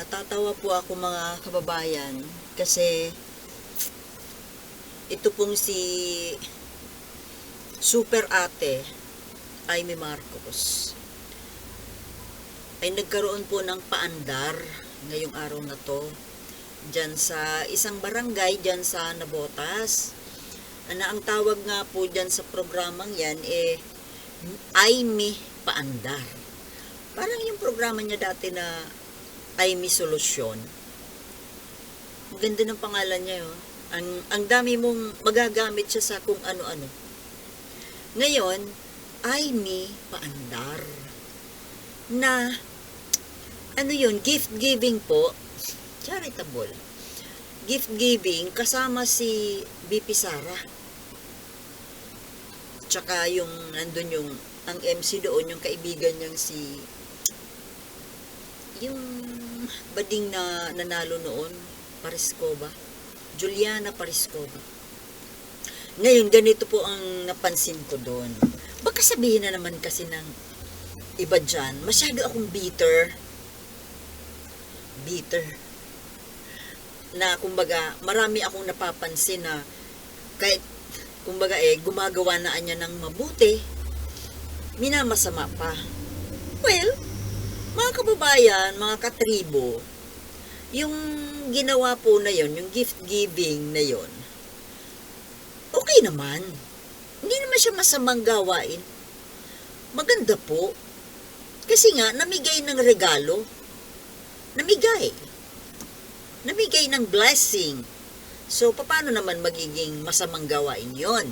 Natatawa po ako mga kababayan kasi ito pong si Super Ate Amy Marcos ay nagkaroon po ng paandar ngayong araw na to dyan sa isang barangay dyan sa Nabotas. Na ang tawag nga po dyan sa programang yan eh Amy Paandar. Parang yung programa niya dati na Amy Solusyon maganda ng pangalan niya yun ang, ang dami mong magagamit siya sa kung ano-ano ngayon Amy Paandar na ano yun, gift giving po, charitable. Gift giving kasama si BP Sara. Tsaka yung nandun yung ang MC doon, yung kaibigan niyang si yung bading na nanalo noon, Pariscova. Juliana Pariscova. Ngayon, ganito po ang napansin ko doon. Baka sabihin na naman kasi ng iba dyan, masyado akong bitter. Bitter. Na, kumbaga, marami akong napapansin na kahit, kumbaga eh, gumagawa na niya ng mabuti, minamasama pa. Well, mga kababayan, mga katribo, yung ginawa po na yon, yung gift giving na yon, okay naman. Hindi naman siya masamang gawain. Maganda po. Kasi nga, namigay ng regalo. Namigay. Namigay ng blessing. So, paano naman magiging masamang gawain yon?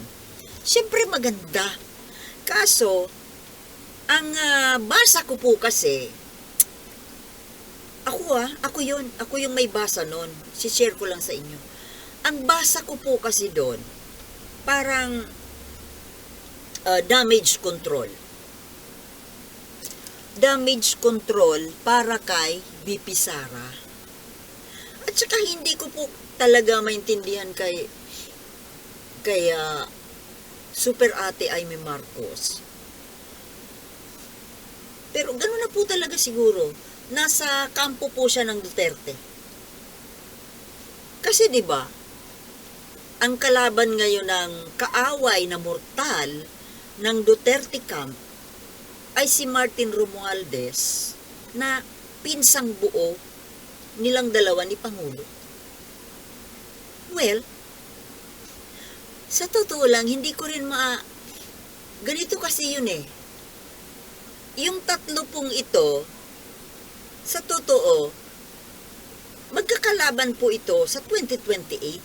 Siyempre maganda. Kaso, ang ah, basa ko po kasi, ako ah, ako yon ako yung may basa nun. Si-share ko lang sa inyo. Ang basa ko po kasi doon, parang uh, damage control. Damage control para kay BP Sara. At saka hindi ko po talaga maintindihan kay kay uh, Super Ate Amy Marcos. Pero gano'n na po talaga siguro. Nasa kampo po siya ng Duterte. Kasi 'di ba? Ang kalaban ngayon ng kaaway na mortal ng Duterte camp ay si Martin Romualdez na pinsang buo nilang dalawa ni Pangulo. Well, sa totoo lang, hindi ko rin ma... Ganito kasi yun eh. Yung tatlo pong ito, sa totoo, magkakalaban po ito sa 2028.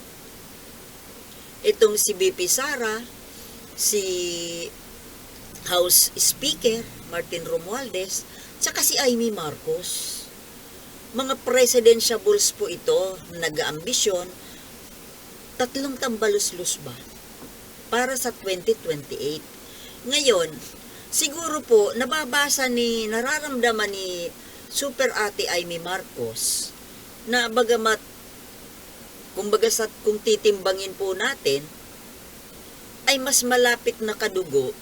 Itong si BP Sara, si House Speaker Martin Romualdez, tsaka si Amy Marcos. Mga presidentiables po ito, nag-aambisyon, tatlong tambalos-lus ba para sa 2028. Ngayon, siguro po, nababasa ni, nararamdaman ni Super Ate Amy Marcos na bagamat kumbaga sa kung titimbangin po natin ay mas malapit na kadugo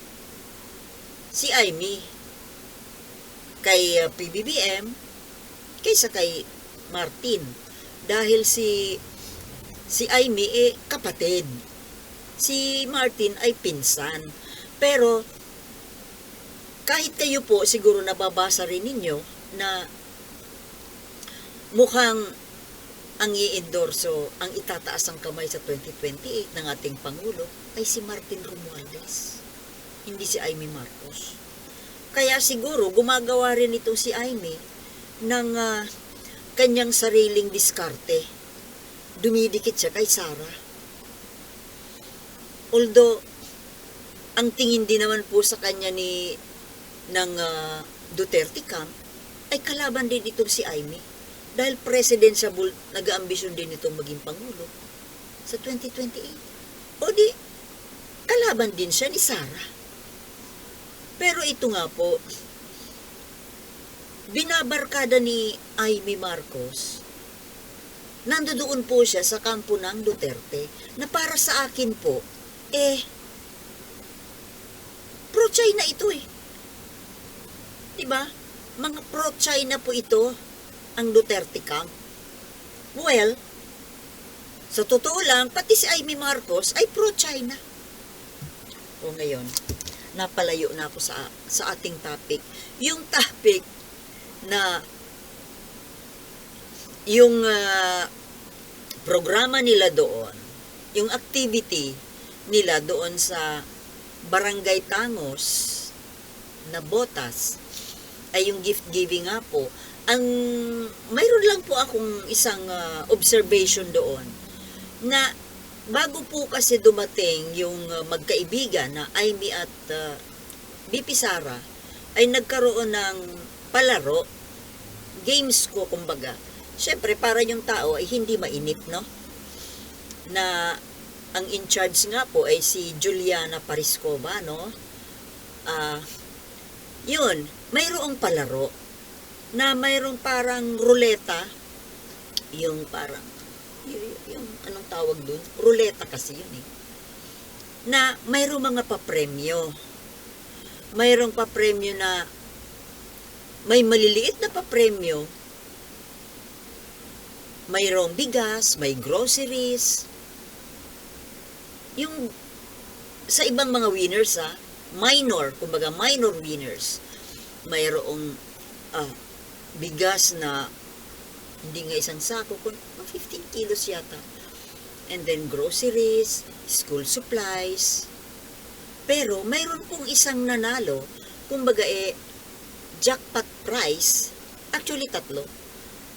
si Amy kay uh, PBBM kaysa kay Martin. Dahil si si Amy eh kapatid. Si Martin ay pinsan. Pero kahit kayo po siguro nababasa rin ninyo na mukhang ang i-endorso, ang itataas ang kamay sa 2028 ng ating Pangulo ay si Martin Romualdez, hindi si Amy Marcos. Kaya siguro gumagawa rin ito si Amy ng ah, kanyang sariling diskarte. Dumidikit siya kay Sara. Although, ang tingin din naman po sa kanya ni ng ah, Duterte camp ay kalaban din itong si Amy dahil presidential nag-aambisyon din itong maging pangulo sa 2028. O di, kalaban din siya ni Sara. Pero ito nga po, binabarkada ni Amy Marcos, nandoon po siya sa kampo ng Duterte, na para sa akin po, eh, pro-China ito eh. Diba? Mga pro-China po ito ang Duterte camp. Well, sa totoo lang, pati si Amy Marcos ay pro-China. O ngayon, napalayo na ako sa, sa ating topic. Yung topic na yung ah, programa nila doon, yung activity nila doon sa Barangay Tangos na Botas ay yung gift giving nga po. Ang mayroon lang po akong isang ah, observation doon na bago po kasi dumating yung ah, magkaibigan na Amy at ah, BP Sara ay nagkaroon ng palaro games ko kumbaga. Syempre para yung tao ay hindi mainip no? Na ang in charge nga po ay si Juliana Pariscova no? Ah yun mayroong palaro na mayroong parang ruleta. Yung parang yung anong tawag dun? Ruleta kasi yun eh. Na mayroong mga papremyo. Mayroong papremyo na may maliliit na papremyo. Mayroong bigas, may groceries. Yung sa ibang mga winners ha, minor, kumbaga minor winners, mayroong ah, bigas na hindi nga isang sako, kung mga 15 kilos yata. And then groceries, school supplies. Pero mayroon pong isang nanalo, kumbaga eh, jackpot prize, actually tatlo,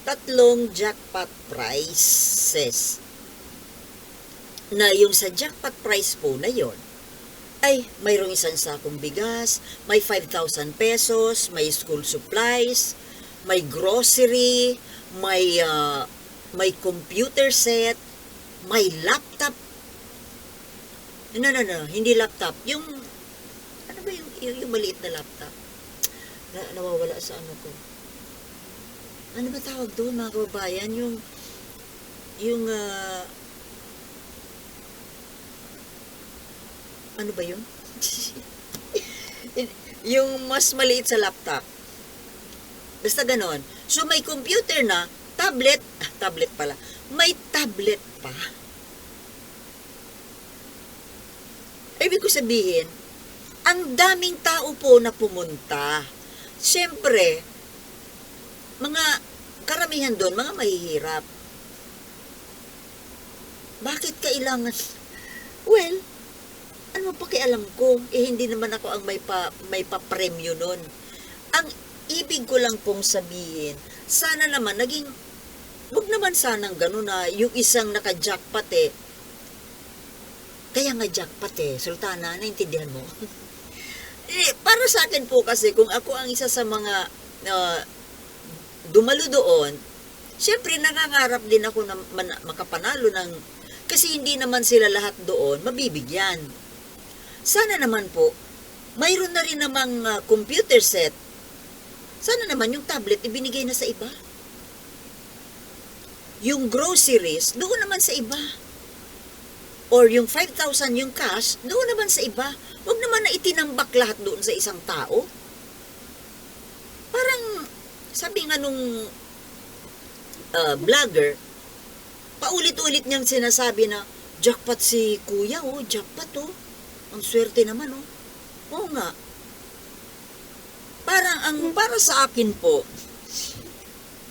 tatlong jackpot prizes na yung sa jackpot prize po na yon ay mayroong isang sakong bigas, may 5,000 pesos, may school supplies, may grocery, may ah, may computer set, may laptop. No, no, no, hindi laptop. Yung, ano ba yung, yung, yung maliit na laptop? Na, nawawala sa ano ko ano ba tawag doon mga kababayan? Yung, yung, ah, ano ba yun? yung mas maliit sa laptop. Basta ganon. So, may computer na, tablet, ah, tablet pala, may tablet pa. Ibig ko sabihin, ang daming tao po na pumunta. Siyempre, mga karamihan doon, mga mahihirap. Bakit kailangan? Well, ano pa alam ko? Eh, hindi naman ako ang may pa, may pa-premyo nun. Ang ibig ko lang pong sabihin, sana naman naging, wag naman sanang gano'n na yung isang naka-jackpot eh. Kaya nga jackpot eh, Sultana, naintindihan mo? eh, para sa akin po kasi, kung ako ang isa sa mga ah, dumalo doon, syempre nangangarap din ako na man- makapanalo ng, kasi hindi naman sila lahat doon mabibigyan. Sana naman po, mayroon na rin namang ah, computer set. Sana naman yung tablet ibinigay na sa iba. Yung groceries, doon naman sa iba. Or yung 5,000 yung cash, doon naman sa iba. Huwag naman na itinambak lahat doon sa isang tao. Parang, sabi nga nung uh, vlogger, paulit-ulit niyang sinasabi na, jackpot si kuya, oh, jackpot, oh. Ang swerte naman, oh. Oo nga. Parang, ang para sa akin po,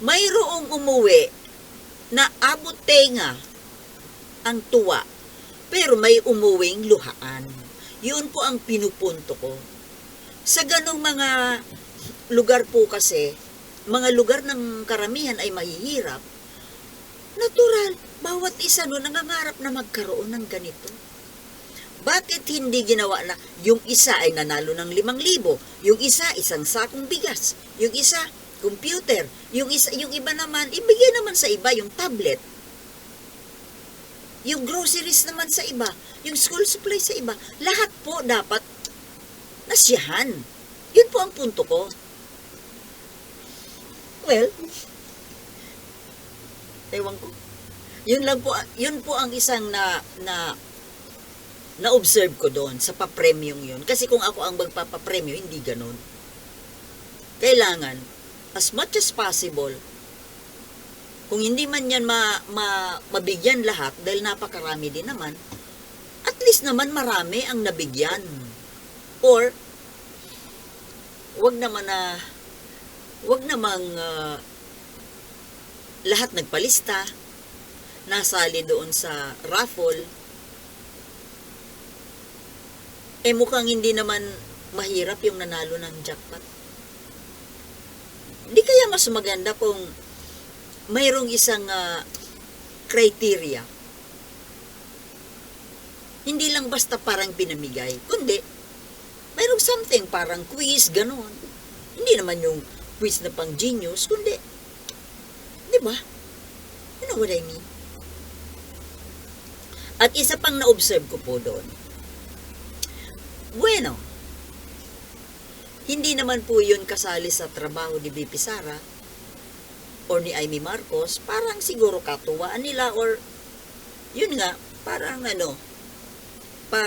mayroong umuwi na abot tenga ang tuwa, pero may umuwing luhaan. Yun po ang pinupunto ko. Sa ganong mga lugar po kasi, mga lugar ng karamihan ay mahihirap, natural, bawat isa no nangangarap na magkaroon ng ganito. Bakit hindi ginawa na yung isa ay nanalo ng 5,000, yung isa isang sakong bigas, yung isa computer, yung isa yung iba naman ibigay naman sa iba yung tablet. Yung groceries naman sa iba, yung school supplies sa iba, lahat po dapat nasiyahan. Yun po ang punto ko. Well, ewan ko. Yun lang po, yun po ang isang na, na, na-observe ko doon sa papremyong yun. Kasi kung ako ang magpapapremyo, hindi ganun. Kailangan, as much as possible, kung hindi man yan ma, ma, mabigyan lahat, dahil napakarami din naman, at least naman marami ang nabigyan. Or, wag naman na, wag namang ah, lahat nagpalista, nasali doon sa raffle, eh mukhang hindi naman mahirap yung nanalo ng jackpot. Di kaya mas maganda kung mayroong isang ah, criteria. Hindi lang basta parang pinamigay, kundi mayroong something parang quiz, ganon. Hindi naman yung quiz na pang genius, kundi, di ba? You know what I mean? At isa pang na-observe ko po doon, bueno, hindi naman po yun kasali sa trabaho ni BP Sara or ni Amy Marcos, parang siguro katuwaan nila or yun nga, parang ano, pa,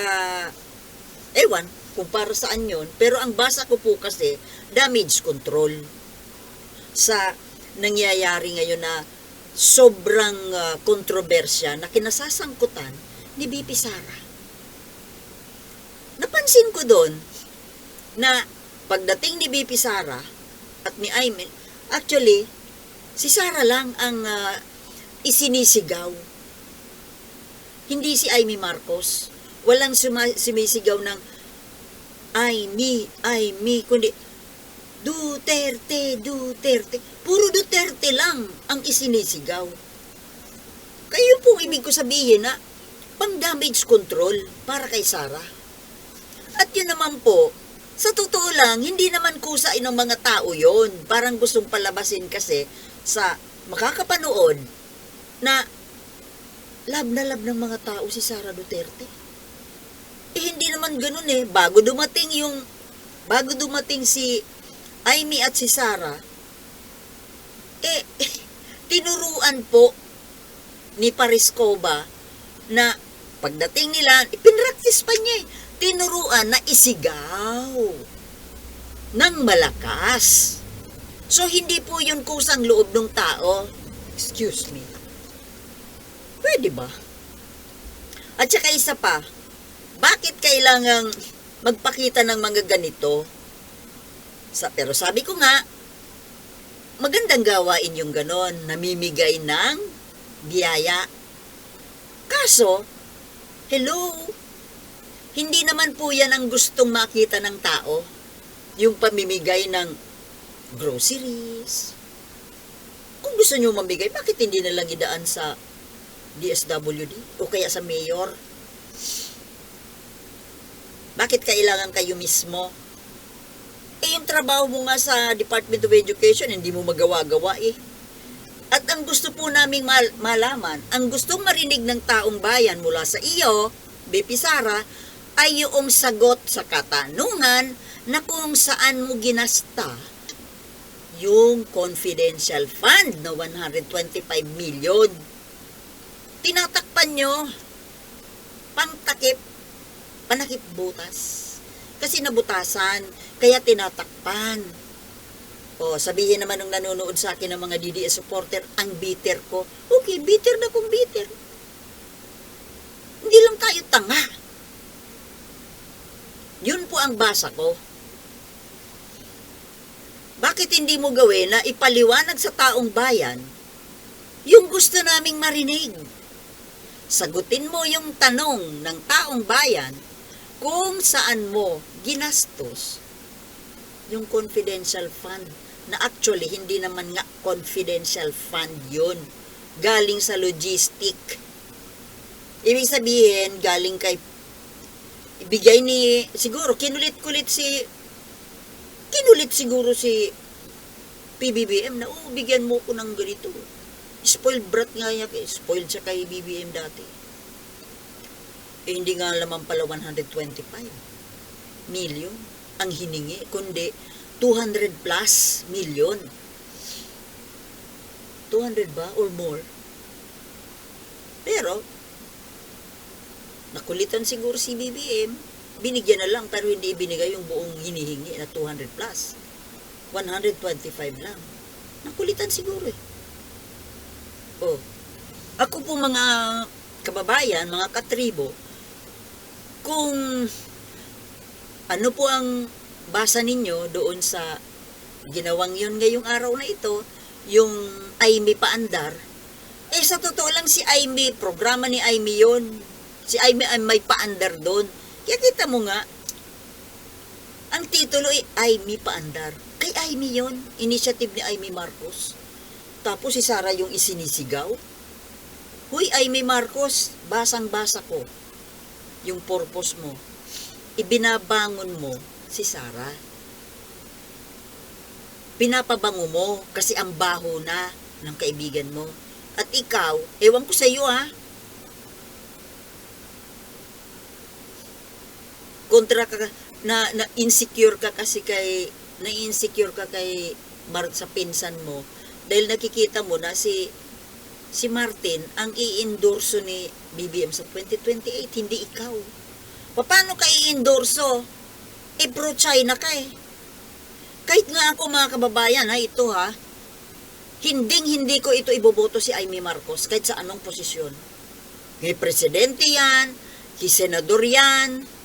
ewan, kung para saan yun. Pero ang basa ko po kasi, damage control sa nangyayari ngayon na sobrang ah, kontrobersya na kinasasangkutan ni BP Sara. Napansin ko doon na pagdating ni BP Sara at ni Aimee, actually, si Sara lang ang ah, isinisigaw. Hindi si Aimee Marcos. Walang suma- sumisigaw ng Aimee, Aimee, kundi Duterte, Duterte. Puro Duterte lang ang isinisigaw. Kayo po ibig ko sabihin na pang damage control para kay Sara. Naman po, sa totoo lang, hindi naman kusa ng mga tao yon. Parang gustong palabasin kasi sa makakapanood na love na love ng mga tao si Sara Duterte. Eh, hindi naman ganun eh. Bago dumating yung, bago dumating si Amy at si Sara, eh, tinuruan po ni Pariscoba na pagdating nila, ipinraktis pa niya eh, tinuruan na isigaw ng malakas. So, hindi po yun kusang loob ng tao. Excuse me. Pwede ba? At saka isa pa, bakit kailangang magpakita ng mga ganito? Sa, pero sabi ko nga, magandang gawain yung ganon, namimigay ng biyaya. Kaso, hello, hindi naman po yan ang gustong makita ng tao. Yung pamimigay ng groceries. Kung gusto nyo mamigay, bakit hindi na lang idaan sa DSWD o kaya sa mayor? Bakit kailangan kayo mismo? Eh, yung trabaho mo nga sa Department of Education, hindi mo magawa-gawa eh. At ang gusto po naming mal- malaman, ang gustong marinig ng taong bayan mula sa iyo, BP Sara, ay yung sagot sa katanungan na kung saan mo ginasta yung confidential fund na 125 million. Tinatakpan nyo. Pangtakip. Panakip butas. Kasi nabutasan. Kaya tinatakpan. O, sabihin naman ng nanonood sa akin ng mga DDS supporter, ang bitter ko. Okay, bitter na kung bitter. Hindi lang tayo tanga. Yun po ang basa ko. Bakit hindi mo gawin na ipaliwanag sa taong bayan yung gusto naming marinig? Sagutin mo yung tanong ng taong bayan kung saan mo ginastos yung confidential fund na actually hindi naman nga confidential fund yun. Galing sa logistic. Ibig sabihin, galing kay ibigay ni siguro kinulit-kulit si kinulit siguro si PBBM na, oh, bigyan mo ko ng ganito. Spoiled brat nga yan. eh. Spoiled siya kay BBM dati. Eh, hindi nga laman pala 125 million ang hiningi, kundi 200 plus million. 200 ba or more? Pero, nakulitan siguro si BBM, binigyan na lang pero hindi ibinigay yung buong hinihingi na 200 plus. 125 lang. Nakulitan siguro eh. Oh. Ako po mga kababayan, mga katribo, kung ano po ang basa ninyo doon sa ginawang yon ngayong araw na ito, yung Aimee Paandar, eh sa totoo lang si Aimee, programa ni Aimee yon Si Aimee ay may paandar doon. Kaya kita mo nga, ang titulo ay Aimee Paandar. Kay Aimee yon initiative ni Aimee Marcos. Tapos si Sara yung isinisigaw. Huy, Aimee Marcos, basang-basa ko yung purpose mo. Ibinabangon mo si Sara. Pinapabango mo kasi ang baho na ng kaibigan mo. At ikaw, ewan ko sa iyo ha, kontra ka na, na insecure ka kasi kay na insecure ka kay Mar sa pinsan mo. Dahil nakikita mo na si si Martin ang i-endorso ni BBM sa 2028 hindi ikaw. Paano ka i-endorso? E pro China ka eh. Kahit nga ako mga kababayan ha ito ha hinding hindi ko ito iboboto si Amy Marcos kahit sa anong posisyon. Kay presidente yan kay senador yan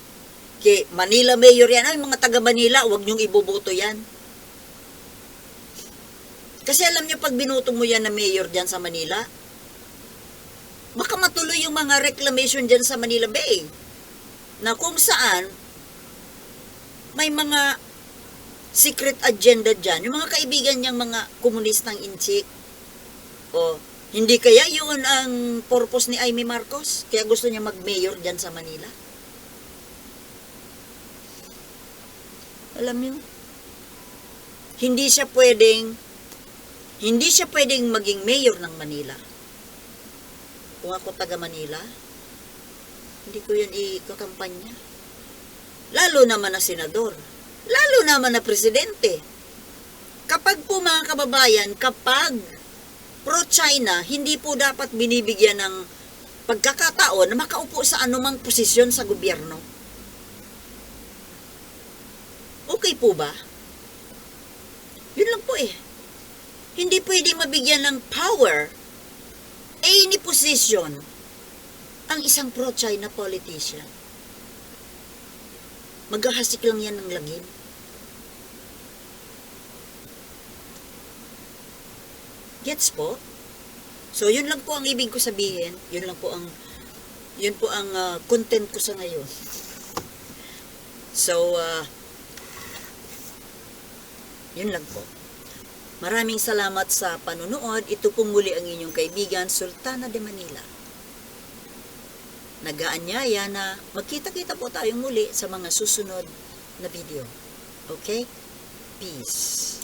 kay Manila Mayor yan. Ay, mga taga Manila, huwag niyong iboboto yan. Kasi alam niyo, pag binuto mo yan na mayor dyan sa Manila, baka matuloy yung mga reclamation dyan sa Manila Bay. Na kung saan, may mga secret agenda dyan. Yung mga kaibigan niyang mga komunistang inchik. O, hindi kaya yun ang purpose ni Amy Marcos? Kaya gusto niya mag-mayor dyan sa Manila? Alam niyo, hindi siya pwedeng hindi siya pwedeng maging mayor ng Manila. Kung ako taga Manila, hindi ko yan ikakampanya. Lalo naman na senador. Lalo naman na presidente. Kapag po mga kababayan, kapag pro-China, hindi po dapat binibigyan ng pagkakataon na makaupo sa anumang posisyon sa gobyerno. Okay po ba? Yun lang po eh. Hindi pwede mabigyan ng power, any position, ang isang pro-China politician. Maghahasik lang yan ng lagim. Gets po? So, yun lang po ang ibig ko sabihin. Yun lang po ang yun po ang ah, content ko sa ngayon. So, uh, yun lang po. Maraming salamat sa panunood. Ito pong muli ang inyong kaibigan, Sultana de Manila. Nagaanyaya na magkita-kita po tayong muli sa mga susunod na video. Okay? Peace.